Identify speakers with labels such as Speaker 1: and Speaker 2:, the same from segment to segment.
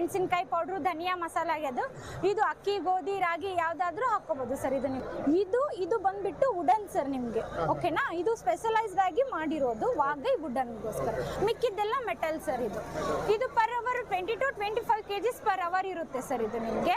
Speaker 1: ಮೆಣಸಿನ್ಕಾಯಿ ಪೌಡ್ರು ಧನಿಯಾ ಮಸಾಲ ಆಗ್ಯದು. ಇದು ಅಕ್ಕಿ, ಗೋಧಿ, ರಾಗಿ ಯಾವ್ದಾದ್ರೂ ಹಾಕೋಬಹುದು ಸರ್ ಇದು ಇದು ಇದು ಬಂದ್ಬಿಟ್ಟು ವುಡನ್ ಸರ್ ನಿಮ್ಗೆ. ಓಕೆನಾ ಇದು ಸ್ಪೆಷಲೈಸ್ಡ್ ಆಗಿ ಮಾಡಿರೋದು ವಾಗೈ ವುಡನ್ಗೋಸ್ಕರ ಮಿಕ್ಕಿದ್ದೆಲ್ಲ ಮೆಟಲ್ ಸರ್ ಇದು. ಇದು per hour twenty to twenty five KGs per hour ಇರುತ್ತೆ ಸರ್ ಇದು ನಿಮಗೆ.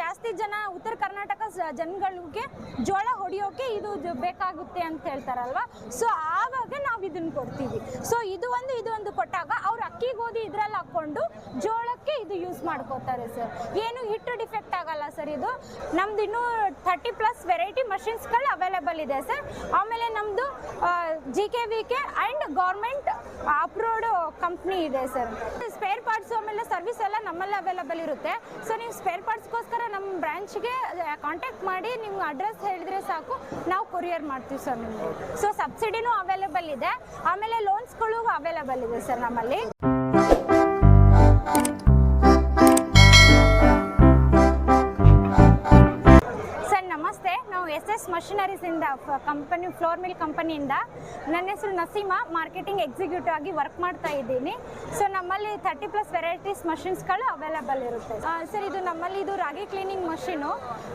Speaker 1: ಜಾಸ್ತಿ ಜನ ಉತ್ತರ ಕರ್ನಾಟಕ ಜನಗಳಿಗೆ ಜೋಳ ಹೊಡಿಯೋಕೆ ಇದು ಬೇಕಾಗುತ್ತೆ ಅಂತ ಹೇಳ್ತಾರಲ್ವಾ? ಸೊ ಆವಾಗ ನಾವು ಇದನ್ನ ಕೊಡ್ತೀವಿ. ಸೊ ಇದು ಒಂದು ಇದು ಒಂದು ಕೊಟ್ಟಾಗ ಅವ್ರು ಅಕ್ಕಿ ಗೋಧಿ ಇದ್ರಲ್ಲಿ ಹಾಕೊಂಡು ಜೋಳಕ್ಕೆ ಇದು ಯೂಸ್ ಮಾಡ್ಕೋತಾರೆ ಸರ್ ಏನು ಹಿಟ್ಟು ಡಿಫೆಕ್ಟ್ ಆಗಲ್ಲ ಸರ್ ಇದು. ನಮ್ದು ಇನ್ನೂ ಥರ್ಟಿ ಪ್ಲಸ್ ವೆರೈಟಿ ಮಷಿನ್ಸ್ಗಳು ಅವೈಲೇಬಲ್ ಇದೆ ಸರ್ ಆಮೇಲೆ ನಮ್ಮದು G K V K and government approved company ಇದೆ ಸರ್ ಸ್ಪೇರ್ ಪಾರ್ಟ್ಸ್ ಆಮೇಲೆ ಸರ್ವಿಸ್ ಎಲ್ಲ ನಮ್ಮಲ್ಲಿ ಅವೈಲೇಬಲ್ ಇರುತ್ತೆ. ಸೊ ನೀವು ಸ್ಪೇರ್ ಪಾರ್ಟ್ಸ್ಗೋಸ್ಕರ ನಮ್ಮ ಬ್ರಾಂಚ್ಗೆ ಕಾಂಟ್ಯಾಕ್ಟ್ ಮಾಡಿ ನಿಮ್ಮ ಅಡ್ರೆಸ್ ಹೇಳಿದ್ರೆ ಸಾಕು. ನಾವು ಕೊರಿಯರ್ ಮಾಡ್ತೀವಿ ಸರ್ ನಿಮಗೆ ಸೊ ಸಬ್ಸಿಡಿನೂ ಅವೈಲೇಬಲ್ ಇದೆ. ಆಮೇಲೆ ಲೋನ್ಸ್ಗಳು ಅವೈಲೇಬಲ್ ಇದೆ ಸರ್ ನಮ್ಮಲ್ಲಿ. ಎಸ್ ಎಸ್ ಮಷಿನರೀಸಿಂದ ಕಂಪನಿ, ಫ್ಲೋರ್ ಮಿಲ್ ಕಂಪನಿಯಿಂದ ನನ್ನ ಹೆಸರು ನಸೀಮಾ, ಮಾರ್ಕೆಟಿಂಗ್ ಎಕ್ಸಿಕ್ಯೂಟಿವ್ ಆಗಿ ವರ್ಕ್ ಮಾಡ್ತಾ ಇದ್ದೀನಿ. ಸೊ, ನಮ್ಮಲ್ಲಿ ತರ್ಟಿ ಪ್ಲಸ್ ವೆರೈಟೀಸ್ ಮಷಿನ್ಸ್ಗಳು ಅವೈಲೇಬಲ್ ಇರುತ್ತೆ. ಸರ್, ಇದು ನಮ್ಮಲ್ಲಿ ಇದು ರಾಗಿ ಕ್ಲೀನಿಂಗ್ ಮಷಿನು.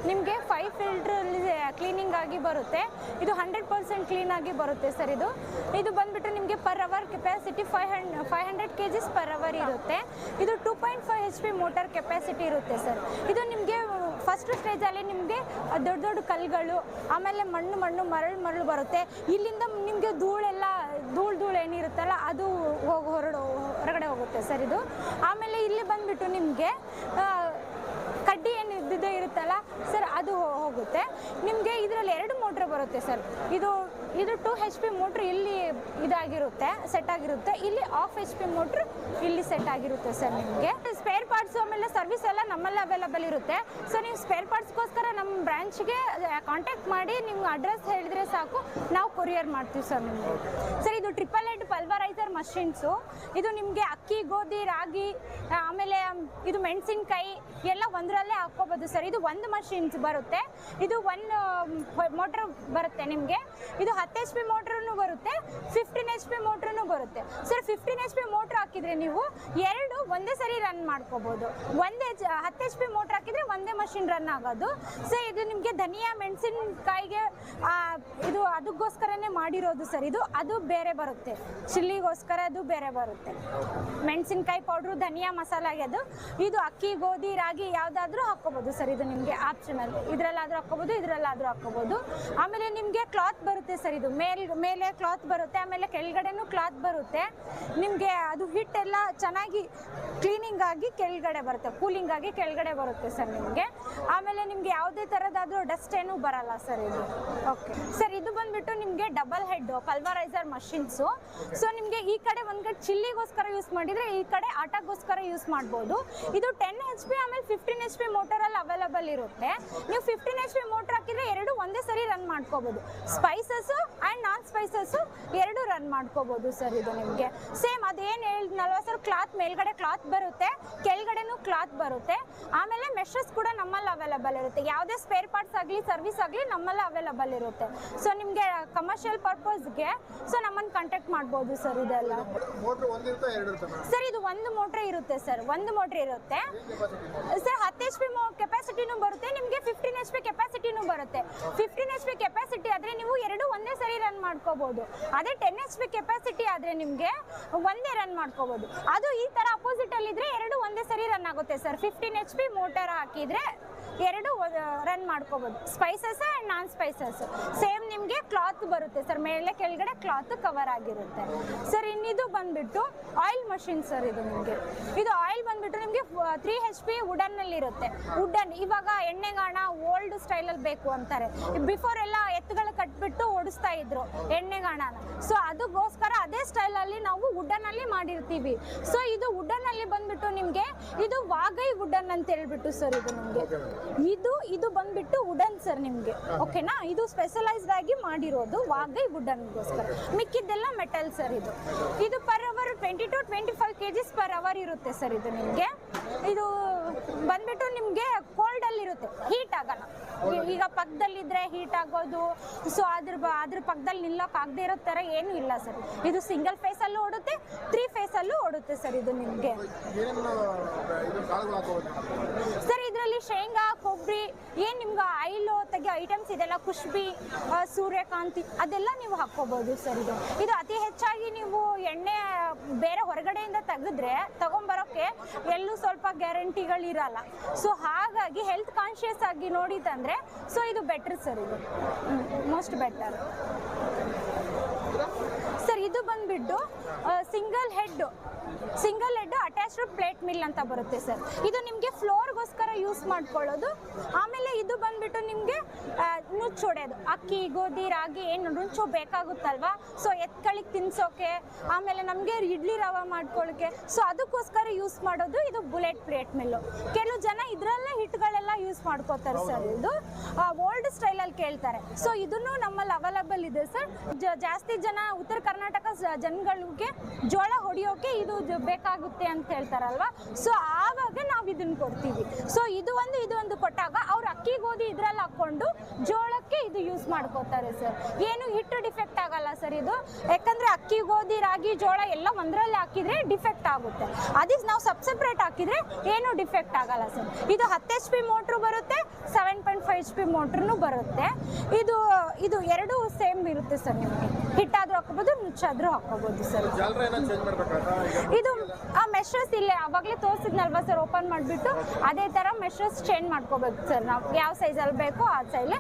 Speaker 1: ನಿಮಗೆ ಫೈವ್ ಫಿಲ್ಟ್ರಲ್ಲಿ ಕ್ಲೀನಿಂಗ್ ಆಗಿ ಬರುತ್ತೆ. ಇದು ಹಂಡ್ರೆಡ್ ಪರ್ಸೆಂಟ್ ಕ್ಲೀನ್ ಆಗಿ ಬರುತ್ತೆ ಸರ್ ಇದು. ಇದು ಬಂದುಬಿಟ್ಟು ನಿಮಗೆ per hour capacity five hundred five hundred K Gs per hour ಇರುತ್ತೆ. ಇದು two point five H P motor capacity ಇರುತ್ತೆ ಸರ್. ಇದು ನಿಮಗೆ ಫಸ್ಟ್ ಸ್ಟೇಜಲ್ಲಿ ನಿಮಗೆ ದೊಡ್ಡ ದೊಡ್ಡ ಕಲ್ಲುಗಳು, ಆಮೇಲೆ ಮಣ್ಣು ಮಣ್ಣು, ಮರಳು ಮರಳು ಬರುತ್ತೆ. ಇಲ್ಲಿಂದ ನಿಮಗೆ ಧೂಳೆಲ್ಲ, ಧೂಳು ಧೂಳು ಏನಿರುತ್ತಲ್ಲ, ಅದು ಹೋಗಿ, ಹೊರಡು, ಹೊರಗಡೆ ಹೋಗುತ್ತೆ ಸರ್ ಇದು. ಆಮೇಲೆ ಇಲ್ಲಿ ಬಂದುಬಿಟ್ಟು ನಿಮಗೆ ಕಡ್ಡಿ ಏನು ಇದ್ದಿದ್ದೇ ಇರುತ್ತಲ್ಲ, ಸರ್ ಅದು ಹೋಗುತ್ತೆ. ನಿಮಗೆ ಇದರಲ್ಲಿ ಎರಡು ಮೋಟ್ರ್ ಬರುತ್ತೆ ಸರ್. ಇದು ಇದು ಟು ಹೆಚ್ ಪಿ ಮೋಟ್ರ್ ಇಲ್ಲಿ ಇದಾಗಿರುತ್ತೆ ಸೆಟ್ ಆಗಿರುತ್ತೆ. ಇಲ್ಲಿ ಆಫ್ ಹೆಚ್ ಪಿ ಮೋಟ್ರ್ ಇಲ್ಲಿ ಸೆಟ್ ಆಗಿರುತ್ತೆ ಸರ್ ನಿಮಗೆ. ಸ್ಪೇರ್ ಪಾರ್ಟ್ಸ್ ಆಮೇಲೆ ಸರ್ವಿಸ್ ಎಲ್ಲ ನಮ್ಮಲ್ಲಿ ಅವೈಲಬಲ್ ಇರುತ್ತೆ. ಸೊ ನೀವು ಸ್ಪೇರ್ ಪಾರ್ಟ್ಸ್ಗೋಸ್ಕರ ನಮ್ಮ ಬ್ರಾಂಚ್ಗೆ ಕಾಂಟ್ಯಾಕ್ಟ್ ಮಾಡಿ ನಿಮ್ಮ ಅಡ್ರೆಸ್ ಹೇಳಿದ್ರೆ ಸಾಕು. ನಾವು ಕೊರಿಯರ್ ಮಾಡ್ತೀವಿ ಸರ್ ನಿಮಗೆ. ಸರ್ ಇದು ಟ್ರಿಪಲ್ ಹೆಡ್ ಪಲ್ವರೈಸರ್ ಮಷಿನ್ಸು ಇದು ನಿಮಗೆ ಅಕ್ಕಿ ಗೋಧಿ ರಾಗಿ ಆಮೇಲೆ ಇದು ಮೆಣಸಿನ್ಕಾಯಿ ಎಲ್ಲ ಒಂದರಲ್ಲೇ ಹಾಕ್ಕೋಬೋದು ಸರ್ ಇದು ಒಂದು ಮಷಿನ್ಸ್ ಬರುತ್ತೆ. ಇದು ಒನ್ ಮೋಟ್ರ್ ಬರುತ್ತೆ ನಿಮಗೆ. ಇದು ಹತ್ತು ಎಚ್ ಪಿ ಮೋಟ್ರೂ ಬರುತ್ತೆ ಫಿಫ್ಟೀನ್ ಎಚ್ ಪಿ ಮೋಟ್ರೂ ಬರುತ್ತೆ. Sir fifteen H P motor ಹಾಕಿದರೆ ನೀವು ಎರಡು ಒಂದೇ ಸರಿ ರನ್ ಮಾಡ್ಕೋಬೋದು. ಒಂದೇ ಹತ್ತು ಎಚ್ ಪಿ ಮೋಟ್ರ್ ಹಾಕಿದ್ರೆ ಒಂದೇ ಮಷಿನ್ ರನ್ ಆಗೋದು. ಸೊ ಇದು ನಿಮಗೆ ಧನಿಯಾ ಮೆಣಸಿನಕಾಯಿಗೆ ಇದು ಅದಕ್ಕೋಸ್ಕರನೇ ಮಾಡಿರೋದು ಸರ್ ಇದು. ಅದು ಬೇರೆ ಬರುತ್ತೆ. ಚಿಲ್ಲಿಗೋಸ್ಕರ ಅದು ಬೇರೆ ಬರುತ್ತೆ. ಮೆಣಸಿನ್ಕಾಯಿ ಪೌಡ್ರು ಧನಿಯಾ ಮಸಾಲಾಗೆ ಅದು. ಇದು ಅಕ್ಕಿ, ಗೋಧಿ, ರಾಗಿ ಯಾವುದಾದ್ರೂ ಹಾಕ್ಕೋಬೋದು ಸರ್ ಇದು ನಿಮಗೆ ಆಪ್ಷನಲ್ ಇದ್ರಲ್ಲಾದ್ರೂ ಹಾಕ್ಕೋಬೋದು ಇದ್ರಲ್ಲಾದ್ರೂ ಹಾಕ್ಕೋಬೋದು. ಆಮೇಲೆ ನಿಮಗೆ ಕ್ಲಾತ್ ಬರುತ್ತೆ ಸರ್ ಇದು. ಮೇಲ್, ಮೇಲೆ ಕ್ಲಾತ್ ಬರುತ್ತೆ, ಆಮೇಲೆ ಕೆಳಗಡೆನೂ ಕ್ಲಾತ್ ಬರುತ್ತೆ. ನಿಮಗೆ ಅದು ಹಿಟ್ಟೆಲ್ಲ ಚೆನ್ನಾಗಿ ಕ್ಲೀನಿಂಗ್ ಆಗಿ ಕೆಳಗಡೆ ಬರುತ್ತೆ ಕೂಲಿಂಗ್ ಆಗಿ ಕೆಳಗಡೆ ಬರುತ್ತೆ ಸರ್ ನಿಮಗೆ. ಆಮೇಲೆ ನಿಮ್ಗೆ ಯಾವುದೇ ಥರದಾದರೂ ಡಸ್ಟ್ ಏನೂ ಬರಲ್ಲ ಸರ್ ಇದು. ಓಕೆ ಸರ್, ಇದು ಬಂದ್ಬಿಟ್ಟು ನಿಮಗೆ double head pulveriser machines so ನಿಮಗೆ ಈ ಕಡೆ ಒಂದು ಕಡೆ ಚಿಲ್ಲಿಗೋಸ್ಕರ ಯೂಸ್ ಮಾಡಿದರೆ ಈ ಕಡೆ ಆಟಗೋಸ್ಕರ ಯೂಸ್ ಮಾಡ್ಬೋದು. ಇದು ಟೆನ್ ಎಚ್ ಪಿ ಆಮೇಲೆ ಫಿಫ್ಟೀನ್ ಎಚ್ ಪಿ ಮೋಟರಲ್ಲಿ ಅವೈಲೇಬಲ್ ಇರುತ್ತೆ. ನೀವು ಫಿಫ್ಟೀನ್ ಎಚ್ ಪಿ ಮೋಟರ್ ಹಾಕಿದ್ರೆ ಎರಡು ಒಂದೇ ಸರಿ ರನ್ ಮಾಡ್ಕೋಬೋದು. ಸ್ಪೈಸಸ್ಸು ಆ್ಯಂಡ್ ನಾನ್ ಸ್ಪೈಸಸ್ಸು ಎರಡು ರನ್ ಮಾಡ್ಕೋಬೋದು ಸರ್ ಇದು ನಿಮಗೆ. ಸೇಮ್ ಅದೇನು ಹೇಳಿದ್ನಲ್ವ ಸರ್ ಕ್ಲಾತ್ ಮೇಲ್ಗಡೆ ಕ್ಲಾತ್ ಬರುತ್ತೆ. ಕೆಳಗಡೆನೂ ಕ್ಲಾತ್ ಬರುತ್ತೆ. ಆಮೇಲೆ ಮೆಷರ್ಸ್ ಕೂಡ ನಮ್ಮಲ್ಲಿ ಅವೈಲಬಲ್ ಇರುತ್ತೆ. ಯಾವುದೇ ಸ್ಪೇರ್ ಪಾರ್ಟ್ಸ್ ಆಗಲಿ ಸರ್ವಿಸ್ ಆಗಲಿ ನಮ್ಮಲ್ಲಿ ಅವೈಲಬಲ್ ಇರುತ್ತೆ. ಸೊ ನಿಮಗೆ ಕಮರ್ಷಿಯಲ್ ಪರ್ಪಸ್ಗೆ ಸೊ ನಮ್ಮನ್ನು ಕಾಂಟ್ಯಾಕ್ಟ್ ಮಾಡ್ಬೋದು ಸರ್ ಇದೆಲ್ಲ ಸರ್ ಇದು ಒಂದು ಮೋಟ್ರ್ ಇರುತ್ತೆ ಸರ್ ಒಂದು ಮೋಟ್ರ್ ಇರುತ್ತೆ. ಸರ್ ಹತ್ತು ಎಚ್ ಪಿ ಕೆಪಾಸಿಟಿನೂ ಬರುತ್ತೆ. ನಿಮಗೆ ಫಿಫ್ಟೀನ್ ಎಚ್ ಪಿ ಕೆಪಾಸಿಟಿನೂ ಬರುತ್ತೆ. ಫಿಫ್ಟೀನ್ ಎಚ್ ಪಿ ಕೆಪಾಸಿಟಿ ಆದರೆ ನೀವು ಎರಡು ಒಂದೇ ಸರಿ ರನ್ ಮಾಡ್ಕೋಬೋದು. ಅದೇ ಟೆನ್ ಎಚ್ ಪಿ ಕೆಪಾಸಿಟಿ ಆದರೆ ನಿಮಗೆ ಒಂದೇ ರನ್ ಮಾಡ್ಕೋಬೋದು. ಅದು ಈ ಥರ ಅಪೋಸಿಟಲ್ಲಿದ್ದರೆ ಎರಡು ಒಂದೇ ಸರಿ ರನ್ ಆಗುತ್ತೆ sir fifteen H P motor ಹಾಕಿದರೆ ಎರಡು ರನ್ ಮಾಡ್ಕೋಬೋದು. Spices and non spices same ನಿಮಗೆ ಕ್ಲಾತ್ ಬರುತ್ತೆ ಸರ್ ಮೇಲೆ ಕೆಳಗಡೆ ಕ್ಲಾತ್ ಕವರ್ ಆಗಿರುತ್ತೆ. ಸರ್ ಇನ್ನಿದು ಬಂದ್ಬಿಟ್ಟು ಆಯಿಲ್ ಮಷಿನ್ ಸರ್ ಇದು ನಿಮಗೆ. ಇದು ಆಯಿಲ್ ಬಂದುಬಿಟ್ಟು ನಿಮಗೆ ತ್ರೀ ಹೆಚ್ ಪಿ ವುಡನ್ನಲ್ಲಿರುತ್ತೆ ವುಡನ್ ಇವಾಗ ಎಣ್ಣೆಗಾಣ ಓಲ್ಡ್ ಸ್ಟೈಲಲ್ಲಿ ಬೇಕು ಅಂತಾರೆ. ಬಿಫೋರ್ ಎಲ್ಲ ಎತ್ತುಗಳು ಕಟ್ಬಿಟ್ಟು ಓಡಿಸ್ತಾ ಇದ್ರು ಎಣ್ಣೆಗಾಣನ. ಸೊ ಅದಕ್ಕೋಸ್ಕರ ಅದೇ ಸ್ಟೈಲಲ್ಲಿ ನಾವು ವುಡನ್ನಲ್ಲಿ ಮಾಡಿರ್ತೀವಿ. ಸೊ ಇದು ವುಡನ್ನಲ್ಲಿ ಬಂದ್ಬಿಟ್ಟು ನಿಮಗೆ ಇದು ವಾಗೈ ವುಡನ್ ಅಂತ ಹೇಳ್ಬಿಟ್ಟು ಸರ್ ಇದು ನಿಮಗೆ. ಇದು ಇದು ಬಂದ್ಬಿಟ್ಟು ವುಡನ್ ಸರ್ ನಿಮಗೆ ಓಕೆನಾ ಇದು ಸ್ಪೆಷಲೈಸ್ಡ್ ಆಗಿ ಮಾಡಿರೋದು ವಾಗೈ ವುಡನ್ಗೋಸ್ಕರ ಮಿಕ್ಕಿದ್ದೆಲ್ಲ ಮೆಟಲ್ ಸರ್ ಇದು. ಇದು per hour twenty two twenty five K Gs per hour ಇರುತ್ತೆ ಸರ್ ಇದು ನಿಮಗೆ. ಇದು ಬಂದ್ಬಿಟ್ಟು ನಿಮಗೆ ಕೋಲ್ಡ್ ಅಲ್ಲಿ ಇರುತ್ತೆ ಹೀಟ್ ಆಗಲ್ಲ. ಈಗ ಪಕ್ಕದಲ್ಲಿದ್ರೆ ಹೀಟ್ ಆಗೋದು ಸೊ ಅದ್ರ ಅದ್ರ ಪಕ್ಕದಲ್ಲಿ ನಿಲ್ಲಕ್ ಆಗದೆ ಇರೋ ತರ ಏನು ಇಲ್ಲ ಸರ್ ಇದು ಸಿಂಗಲ್ ಫೇಸ್ ಅಲ್ಲೂ ಓಡುತ್ತೆ ತ್ರೀ ಫೇಸ್ ಅಲ್ಲೂ ಓಡುತ್ತೆ ಸರ್ ಇದು ನಿಮಗೆ. ಸರ್ ಶೇಂಗಾ, ಕೊಬ್ಬರಿ, ಏನು ನಿಮ್ಗೆ ಆಯಿಲ್, ತೆಗೆ ಐಟಮ್ಸ್ ಇದೆಲ್ಲ, ಖುಷ್ಬಿ ಸೂರ್ಯಕಾಂತಿ, ಅದೆಲ್ಲ ನೀವು ಹಾಕ್ಕೋಬೋದು ಸರ್ ಇದು. ಇದು ಅತಿ ಹೆಚ್ಚಾಗಿ ನೀವು ಎಣ್ಣೆ ಬೇರೆ ಹೊರಗಡೆಯಿಂದ ತೆಗೆದ್ರೆ ತಗೊಂಬರೋಕ್ಕೆ ಎಲ್ಲೂ ಸ್ವಲ್ಪ ಗ್ಯಾರಂಟಿಗಳಿರಲ್ಲ. ಸೊ ಹಾಗಾಗಿ ಹೆಲ್ತ್ ಕಾನ್ಶಿಯಸ್ ಆಗಿ ನೋಡಿದಂದ್ರೆ ಸೊ ಇದು ಬೆಟರ್ ಸರ್ ಇದು. ಮೋಸ್ಟ್ ಬೆಟರ್ ಸರ್, ಇದು ಬಂದ್ಬಿಟ್ಟು single head single head attached plate mill ಅಂತ ಬರುತ್ತೆ ಸರ್. ಇದು ನಿಮಗೆ ಫ್ಲೋರ್ಗೋಸ್ಕರ ಯೂಸ್ ಮಾಡ್ಕೊಳ್ಳೋದು. ಆಮೇಲೆ ಇದು ಬಂದ್ಬಿಟ್ಟು ನಿಮಗೆ ನುಚ್ಚೊಡೆಯೋದು ಅಕ್ಕಿ ಗೋಧಿ ರಾಗಿ ಏನು ನುಚ್ಚು ಬೇಕಾಗುತ್ತಲ್ವಾ? ಸೊ ಎತ್ಕಳಿಗೆ ತಿನ್ಸೋಕೆ ಆಮೇಲೆ ನಮಗೆ ಇಡ್ಲಿ ರವೆ ಮಾಡ್ಕೊಳ್ಳೋಕೆ. ಸೊ ಅದಕ್ಕೋಸ್ಕರ ಯೂಸ್ ಮಾಡೋದು ಇದು ಬುಲೆಟ್ ಪ್ಲೇಟ್ ಮಿಲ್ಲು. ಕೆಲವು ಜನ ಇದರಲ್ಲೇ ಹಿಟ್ಗಳೆಲ್ಲ ಯೂಸ್ ಮಾಡ್ಕೋತಾರೆ ಸರ್ ಇದು. ಓಲ್ಡ್ ಸ್ಟೈಲಲ್ಲಿ ಕೇಳ್ತಾರೆ. ಸೊ ಇದನ್ನು ನಮ್ಮಲ್ಲಿ ಅವೈಲಬಲ್ ಇದೆ ಸರ್. ಜಾಸ್ತಿ ಜನ ಉತ್ತರ ಕರ್ನಾಟಕ ಜನಗಳಿಗೆ ಜೋಳ ಹೊಡಿಯೋಕೆ ಇದು ಬೇಕಾಗುತ್ತೆ ಅಂತ ಹೇಳ್ತಾರಲ್ವಾ? ಸೊ ಆವಾಗ ನಾವು ಇದನ್ನ ಕೊಡ್ತೀವಿ. ಸೊ ಇದು ಒಂದು ಇದು ಒಂದು ಕೊಟ್ಟಾಗ ಅವ್ರು ಅಕ್ಕಿ ಗೋಧಿ ಇದ್ರಲ್ಲಿ ಹಾಕೊಂಡು ಜೋಳಕ್ಕೆ ಇದು ಯೂಸ್ ಮಾಡ್ಕೋತಾರೆ ಸರ್ ಏನು ಹಿಟ್ಟು ಡಿಫೆಕ್ಟ್ ಆಗಲ್ಲ ಸರ್ ಇದು. ಯಾಕಂದ್ರೆ ಅಕ್ಕಿ ಗೋಧಿ ರಾಗಿ ಜೋಳ ಎಲ್ಲ ಒಂದರಲ್ಲಿ ಹಾಕಿದ್ರೆ ಡಿಫೆಕ್ಟ್ ಆಗುತ್ತೆ. ಅದಕ್ಕೆ ನಾವು ಸಬ್ ಸಪ್ರೇಟ್ ಹಾಕಿದ್ರೆ ಏನು ಡಿಫೆಕ್ಟ್ ಆಗಲ್ಲ ಸರ್ ಇದು ಹತ್ತು ಎಚ್ ಪಿ ಮೋಟ್ರು ಬರುತ್ತೆ seven point five H P motor ಬರುತ್ತೆ. ಇದು ಇದು ಎರಡು ಸೇಮ್ ಇರುತ್ತೆ ಸರ್ ನಿಮಗೆ. ಹಿಟ್ಟಾದ್ರೂ ಹಾಕೋಬಹುದು ನುಚ್ಚಾದ್ರೂ ಹಾಕೋಬಹುದು ಸರ್ ಇದು ಆ ಮೆಷರ್ಸ್ ಇಲ್ಲೇ ಅವಾಗಲೇ ತೋರಿಸಿದ್ನಲ್ವಾ ಸರ್ ಓಪನ್ ಮಾಡಿಬಿಟ್ಟು ಅದೇ ಥರ ಮೆಷರ್ಸ್ ಚೇಂಜ್ ಮಾಡ್ಕೋಬೇಕು ಸರ್ ನಾವು ಯಾವ ಸೈಜಲ್ಲಿ ಬೇಕೋ ಆ ಸೈಜಲ್ಲಿ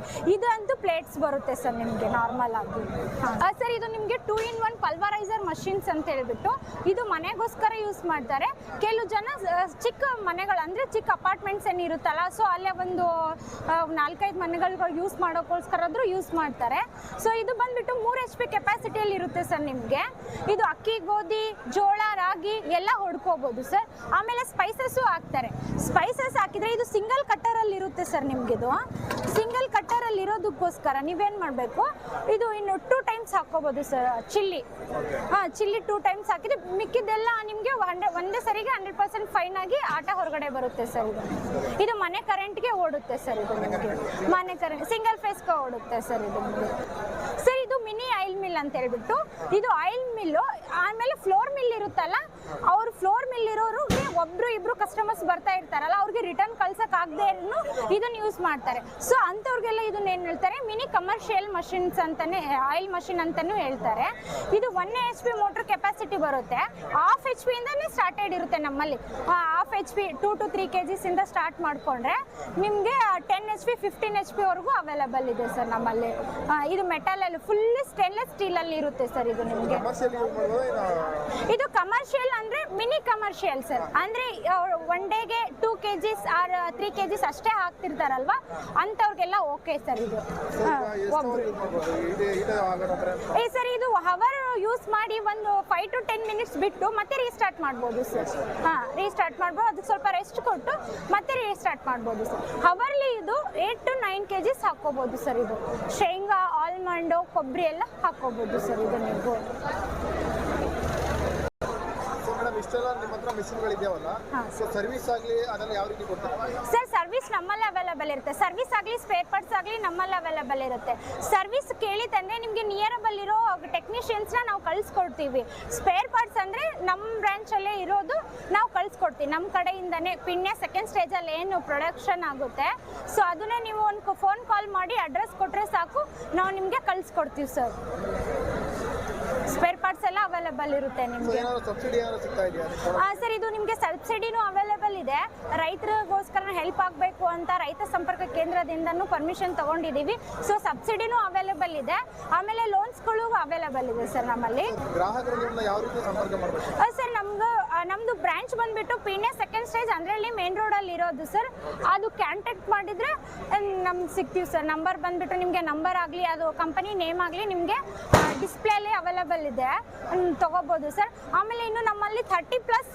Speaker 1: ಅಂತೂ ಪ್ಲೇಟ್ಸ್ ಬರುತ್ತೆ ಸರ್ ನಿಮಗೆ ನಾರ್ಮಲ್ ಆಗಿ. ಸರ್ ಇದು ನಿಮಗೆ two in one pulveriser machines ಅಂತ ಹೇಳಿಬಿಟ್ಟು ಇದು ಮನೆಗೋಸ್ಕರ ಯೂಸ್ ಮಾಡ್ತಾರೆ. ಕೆಲವು ಜನ ಚಿಕ್ಕ ಮನೆಗಳು ಅಂದರೆ ಚಿಕ್ಕ ಅಪಾರ್ಟ್ಮೆಂಟ್ಸ್ ಏನು ಇರುತ್ತಲ್ಲ ಸೊ ಅಲ್ಲೇ ಒಂದು ನಾಲ್ಕೈದು ಮನೆಗಳು ಯೂಸ್ ಮಾಡೋಕ್ಕೋಸ್ಕರ ಆದರೂ ಯೂಸ್ ಮಾಡ್ತಾರೆ. ಸೊ ಇದು ಬಂದ್ಬಿಟ್ಟು ಮೂರು ಎಚ್ ಪಿ ಕೆಪಾಸಿಟಿಯಲ್ಲಿ ಇರುತ್ತೆ ಸರ್ ನಿಮಗೆ. ಇದು ಅಕ್ಕಿ, ಗೋಧಿ, ಜೋಳ, ರಾಗಿ ಎಲ್ಲ ಹೊಡ್ಕೋಬಹುದು ಸರ್. ಆಮೇಲೆ ಸ್ಪೈಸಸ್ಸು ಹಾಕ್ತಾರೆ. ಸ್ಪೈಸಸ್ ಹಾಕಿದ್ರೆ ಇದು ಸಿಂಗಲ್ ಕಟ್ಟರಲ್ಲಿ ಇರುತ್ತೆ ಸರ್ ನಿಮಗಿದು ಸಿಂಗಲ್ ಕಟ್ಟರಲ್ಲಿ ಇರೋದಕ್ಕೋಸ್ಕರ ನೀವೇನು ಮಾಡಬೇಕು? ಇದು ಇನ್ನು ಟೂ ಟೈಮ್ಸ್ ಹಾಕ್ಕೋಬೋದು ಸರ್ ಚಿಲ್ಲಿ ಹಾಂ ಚಿಲ್ಲಿ ಟೂ ಟೈಮ್ಸ್ ಹಾಕಿದ್ರೆ ಮಿಕ್ಕಿದ್ದೆಲ್ಲ ನಿಮಗೆ ಒಂದೇ ಸರಿಗೆ ಹಂಡ್ರೆಡ್ ಪರ್ಸೆಂಟ್ ಫೈನ್ ಆಗಿ ಆಟ ಹೊರಗಡೆ ಬರುತ್ತೆ ಸರ್ ಇದು. ಇದು ಮನೆ ಕರೆಂಟ್ಗೆ ಓಡುತ್ತೆ ಸರ್ ಇದು ನಿಮಗೆ. ಮನೆ ಕರೆಂಟ್ ಸಿಂಗಲ್ ಫೇಸ್ಗೆ ಓಡುತ್ತೆ ಸರ್ ಇದು ಸರ್, ಇದು ಮಿನಿ ಆಯಿಲ್ ಮಿಲ್ ಅಂತ ಹೇಳ್ಬಿಟ್ಟು, ಇದು ಆಯಿಲ್ ಮಿಲ್ಲು ಆಮೇಲೆ ಫ್ಲೋರ್ ಮಿಲ್ ಇರುತ್ತಲ್ಲ ಅವ್ರು ಫ್ಲೋರ್ ಮೇಲೆ ಇರೋರಿಗೆ ಒಬ್ರು ಇಬ್ರು ಕಸ್ಟಮರ್ಸ್ ಬರ್ತಾ ಇರ್ತಾರಲ್ಲ ಅವ್ರಿಗೆ ರಿಟರ್ನ್ ಕಳ್ಸಕ್ ಆಗದೆ ಇದನ್ನ ಯೂಸ್ ಮಾಡ್ತಾರೆ. ಸೊ ಅಂಥವ್ರಿಗೆಲ್ಲ ಇದನ್ನ ಏನ್ ಹೇಳ್ತಾರೆ? ಮಿನಿ ಕಮರ್ಷಿಯಲ್ ಮಷಿನ್ಸ್ ಅಂತಾನೆ ಆಯಿಲ್ ಮಷಿನ್ ಅಂತಾನೂ ಹೇಳ್ತಾರೆ. ಇದು one H P motor capacity ಬರುತ್ತೆ. ಹಾಫ್ ಎಚ್ ಪಿ ಇಂದಾನೆ ಸ್ಟಾರ್ಟೆಡ್ ಇರುತ್ತೆ ನಮ್ಮಲ್ಲಿ. Half H P two to three K Gs ಇಂದ ಸ್ಟಾರ್ಟ್ ಮಾಡ್ಕೊಂಡ್ರೆ ನಿಮಗೆ ten H P fifteen H P ವರೆಗೂ ಅವೈಲಬಲ್ ಇದೆ ಸರ್ ನಮ್ಮಲ್ಲಿ. ಇದು ಮೆಟಲ್ ಅಲ್ಲಿ ಫುಲ್ ಸ್ಟೇನ್ಲೆಸ್ ಸ್ಟೀಲ್ ಅಲ್ಲಿ ಇರುತ್ತೆ ಸರ್ ಇದು ನಿಮಗೆ. ಇದು ಕಮರ್ಷಿಯಲ್ ಅಂದ್ರೆ ಮಿನಿ ಕಮರ್ಷಿಯಲ್ ಸರ್ ಅಂದ್ರೆ ಒನ್ ಡೇಗೆ two K Gs or three K Gs ಅಷ್ಟೇ ಹಾಕ್ತಿರ್ತಾರಲ್ವಾ? ಅಂತವ್ರಿಗೆಲ್ಲ ಓಕೆ ಸರ್ ಇದು ಏ ಸರ್ ಇದು ಹವರ್ ಯೂಸ್ ಮಾಡಿ ಒಂದು ಫೈವ್ ಟು ಟೆನ್ ಮಿನಿಟ್ಸ್ ಬಿಟ್ಟು ಮತ್ತೆ ರೀಸ್ಟಾರ್ಟ್ ಮಾಡ್ಬೋದು ಸರ್ ಹಾಂ ರೀಸ್ಟಾರ್ಟ್ ಮಾಡ್ಬೋದು. ಅದಕ್ಕೆ ಸ್ವಲ್ಪ ರೆಸ್ಟ್ ಕೊಟ್ಟು ಮತ್ತೆ ರೀಸ್ಟಾರ್ಟ್ ಮಾಡ್ಬೋದು ಸರ್ ಹವರ್ಲಿ ಇದು eight to nine K Gs ಹಾಕ್ಕೋಬೋದು ಸರ್ ಇದು. ಶೇಂಗಾ ಆಲ್ಮಂಡು ಕೊಬ್ಬರಿ ಎಲ್ಲ ಹಾಕೋಬಹುದು ಸರ್ ಇದು ನೀವು.
Speaker 2: ಇಷ್ಟೆಲ್ಲ ನಿಮ್ಮ ಹತ್ರ ಮಿಷಿನ್ಗಳಿದೆಯವಲ್ಲ
Speaker 1: ಹಾಂ.
Speaker 2: ಸೊ ಸರ್ವಿಸ್ ಆಗಲಿ ಅದೆಲ್ಲ ಯಾವ ರೀತಿ ಕೊಡ್ತಾರೆ?
Speaker 1: ಸರ್ ಸರ್ವಿಸ್ ನಮ್ಮಲ್ಲಿ ಅವೈಲೇಬಲ್ ಇರುತ್ತೆ. ಸರ್ವಿಸ್ ಆಗಲಿ ಸ್ಪೇರ್ ಪಾರ್ಟ್ಸ್ ಆಗಲಿ ನಮ್ಮಲ್ಲಿ ಅವೈಲೇಬಲ್ ಇರುತ್ತೆ. ಸರ್ವಿಸ್ ಕೇಳಿತಂದ್ರೆ ನಿಮಗೆ ನಿಯರಬಲ್ ಇರೋ ಟೆಕ್ನಿಷಿಯನ್ಸ್ನ ನಾವು ಕಳಿಸ್ಕೊಡ್ತೀವಿ. ಸ್ಪೇರ್ ಪಾರ್ಟ್ಸ್ ಅಂದರೆ ನಮ್ಮ ಬ್ರ್ಯಾಂಚಲ್ಲೇ ಇರೋದು ನಾವು ಕಳಿಸ್ಕೊಡ್ತೀವಿ. ನಮ್ಮ ಕಡೆಯಿಂದನೇ ಪಿಣ್ಯ ಸೆಕೆಂಡ್ ಸ್ಟೇಜಲ್ಲಿ ಏನು ಪ್ರೊಡಕ್ಷನ್ ಆಗುತ್ತೆ. ಸೊ ಅದನ್ನೇ ನೀವು ಒಂದು ಫೋನ್ ಕಾಲ್ ಮಾಡಿ ಅಡ್ರೆಸ್ ಕೊಟ್ಟರೆ ಸಾಕು. ನಾವು ನಿಮಗೆ ಕಳಿಸ್ಕೊಡ್ತೀವಿ ಸರ್ ಸ್ಪೇರ್ ಪಾರ್ಟ್ಸ್ ಎಲ್ಲ ಅವೈಲೇಬಲ್ ಇರುತ್ತೆ ನಿಮಗೆ.
Speaker 2: ಸಬ್ಸಿಡಿ ಸಿಗ್ತಾ
Speaker 1: ಸರ್ ಇದು ನಿಮಗೆ ಸಬ್ಸಿಡಿನೂ ಅವೈಲೇಬಲ್ ಇದೆ. ರೈತರಿಗೋಸ್ಕರ ಹೆಲ್ಪ್ ಆಗಬೇಕು ಅಂತ ರೈತ ಸಂಪರ್ಕ ಕೇಂದ್ರದಿಂದನೂ ಪರ್ಮಿಷನ್ ತಗೊಂಡಿದ್ದೀವಿ ಸೊ ಸಬ್ಸಿಡಿನೂ ಅವೈಲೇಬಲ್ ಇದೆ. ಆಮೇಲೆ ಲೋನ್ಸ್ಗಳು ಅವೈಲೇಬಲ್ ಇದೆ ಸರ್ ನಮ್ಮಲ್ಲಿ.
Speaker 2: ಗ್ರಾಹಕರಿಂದ ಯಾವ ರೀತಿ ಸಂಪರ್ಕ ಮಾಡಬೇಕು?
Speaker 1: ಸರ್ ನಮ್ದು ಆ, ನಮ್ದು ಬ್ರಾಂಚ್ ಬಂದ್ಬಿಟ್ಟು ಪೀಣ್ಯ ಸೆಕೆಂಡ್ ಸ್ಟೇಜ್ ಅಂದ್ರಲ್ಲಿ ಮೇನ್ ಅಲ್ಲಿ ಇರೋದು ಸರ್ ಅದು ಕಾಂಟ್ಯಾಕ್ಟ್ ಮಾಡಿದ್ರೆ ನಮ್ಗೆ ಸಿಗ್ತೀವಿ ಸರ್ ನಂಬರ್ ಬಂದ್ಬಿಟ್ಟು ನಿಮಗೆ ನಂಬರ್ ಆಗಲಿ ಅದು ಕಂಪನಿ ನೇಮ್ ಆಗಲಿ ನಿಮಗೆ ಡಿಸ್ಪ್ಲೇಲಿ ಅವೈಲೇಬಲ್ ಇದೆ. ತಗೋಬಹುದು ತಗೋಬೋದು ಸರ್ ಆಮೇಲೆ ಇನ್ನು ನಮ್ಮಲ್ಲಿ ಥರ್ಟಿ ಪ್ಲಸ್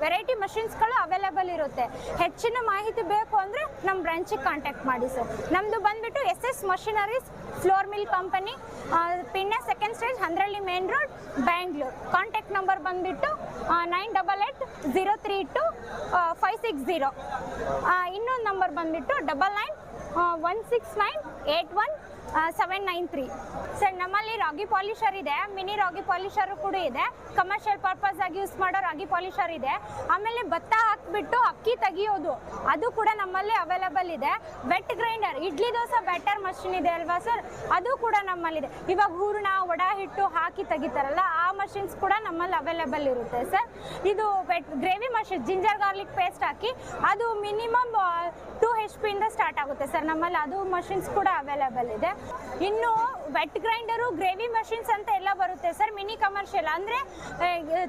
Speaker 1: ವೆರೈಟಿ ಮಷಿನ್ಸ್ಗಳು ಅವೈಲೇಬಲ್ ಇರುತ್ತೆ. ಹೆಚ್ಚಿನ ಮಾಹಿತಿ ಬೇಕು ಅಂದರೆ ನಮ್ಮ ಬ್ರಾಂಚಿಗೆ ಕಾಂಟ್ಯಾಕ್ಟ್ ಮಾಡಿ ಸರ್ ನಮ್ಮದು ಬಂದ್ಬಿಟ್ಟು S S machineries flour mill company Peenya second stage Andrahalli main road Bangalore contact number ಬಂದ್ಬಿಟ್ಟು nine double eight zero three two five six zero ಇನ್ನೊಂದು ನಂಬರ್ ಬಂದ್ಬಿಟ್ಟು double nine one six nine eight one seven nine three sir, ನಮ್ಮಲ್ಲಿ ರಾಗಿ ಪಾಲಿಷರ್ ಇದೆ, mini ರಾಗಿ ಪಾಲಿಷರು ಕೂಡ ಇದೆ. Commercial purpose ಆಗಿ use ಮಾಡೋ ರಾಗಿ ಪಾಲಿಷರ್ ಇದೆ. ಆಮೇಲೆ ಭತ್ತ ಹಾಕ್ಬಿಟ್ಟು ಅಕ್ಕಿ ತೆಗಿಯೋದು, ಅದು ಕೂಡ ನಮ್ಮಲ್ಲಿ ಅವೈಲಬಲ್ ಇದೆ. Wet grinder idli dosa batter machine ಇದೆ ಅಲ್ವಾ ಸರ್? ಅದು ಕೂಡ ನಮ್ಮಲ್ಲಿದೆ. ಇವಾಗ ಹೂರ್ಣ ಒಡ ಹಿಟ್ಟು ಹಾಕಿ ತೆಗಿತಾರಲ್ಲ ಮಷಿನ್ಸ್ ಕೂಡ ನಮ್ಮಲ್ಲಿ ಅವೈಲೇಬಲ್ ಇರುತ್ತೆ ಸರ್ ಇದು gravy machine ginger garlic paste ಹಾಕಿ ಅದು ಮಿನಿಮಮ್ ಟೂ ಹೆಚ್ ಪಿಯಿಂದ ಸ್ಟಾರ್ಟ್ ಆಗುತ್ತೆ ಸರ್ ನಮ್ಮಲ್ಲಿ ಅದು ಮಷಿನ್ಸ್ ಕೂಡ ಅವೈಲೇಬಲ್ ಇದೆ. ಇನ್ನು ವೆಟ್ ಗ್ರೈಂಡರು ಗ್ರೇವಿ ಮಷಿನ್ಸ್ ಅಂತ ಎಲ್ಲ ಬರುತ್ತೆ ಸರ್ ಮಿನಿ ಕಮರ್ಷಿಯಲ್ ಅಂದರೆ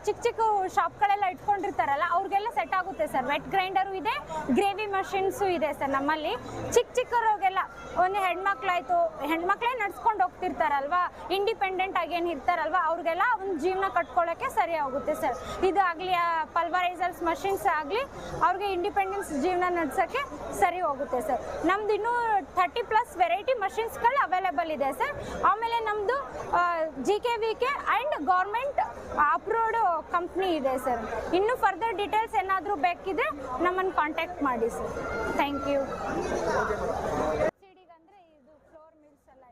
Speaker 1: ಚಿಕ್ಕ ಚಿಕ್ಕ ಶಾಪ್ಗಳೆಲ್ಲ ಇಟ್ಕೊಂಡಿರ್ತಾರಲ್ಲ, ಅವ್ರಿಗೆಲ್ಲ ಸೆಟ್ ಆಗುತ್ತೆ ಸರ್. ವೆಟ್ ಗ್ರೈಂಡರು ಇದೆ ಗ್ರೇವಿ ಮಷಿನ್ಸು ಇದೆ ಸರ್ ನಮ್ಮಲ್ಲಿ. ಚಿಕ್ಕ ಚಿಕ್ಕವ್ರಿಗೆಲ್ಲ, ಒಂದು ಹೆಣ್ಮಕ್ಳಾಯ್ತು, ಹೆಣ್ಮಕ್ಳೇ ನಡ್ಸ್ಕೊಂಡು ಹೋಗ್ತಿರ್ತಾರಲ್ವಾ? ಇಂಡಿಪೆಂಡೆಂಟ್ ಆಗಿ ಏನು ಇರ್ತಾರಲ್ವಾ? ಅವ್ರಿಗೆಲ್ಲ ಒಂದು ಜೀವನ ಕಟ್ಕೊಳ್ಳೋಕ್ಕೆ ಸರಿ ಆಗುತ್ತೆ ಸರ್. ಇದು ಆಗಲಿ ಪಲ್ವರೈಸರ್ಸ್ ಮಷಿನ್ಸ್ ಆಗಲಿ, ಅವ್ರಿಗೆ ಇಂಡಿಪೆಂಡೆನ್ಸ್ ಜೀವನ ನಡೆಸೋಕ್ಕೆ ಸರಿ ಹೋಗುತ್ತೆ ಸರ್. ನಮ್ದು ಇನ್ನೂ ಥರ್ಟಿ ಪ್ಲಸ್ ವೆರೈಟಿ ಮಷಿನ್ಸ್ಗಳು ಅವೈಲೇಬಲ್ ಇದೆ ಸರ್ ಆಮೇಲೆ ನಮ್ಮದು G K V K and government approved company ಇದೆ ಸರ್ ಇನ್ನು ಫರ್ದರ್ ಡೀಟೇಲ್ಸ್ ಏನಾದರೂ ಬೇಕಿದ್ರೆ ನಮ್ಮನ್ನು ಕಾಂಟ್ಯಾಕ್ಟ್ ಮಾಡಿ ಸರ್ ಥ್ಯಾಂಕ್ ಯು ಹೌದಾ? ಇದು ಫ್ಲೋರ್ ಮಿಲ್ಸ್ ಎಲ್ಲ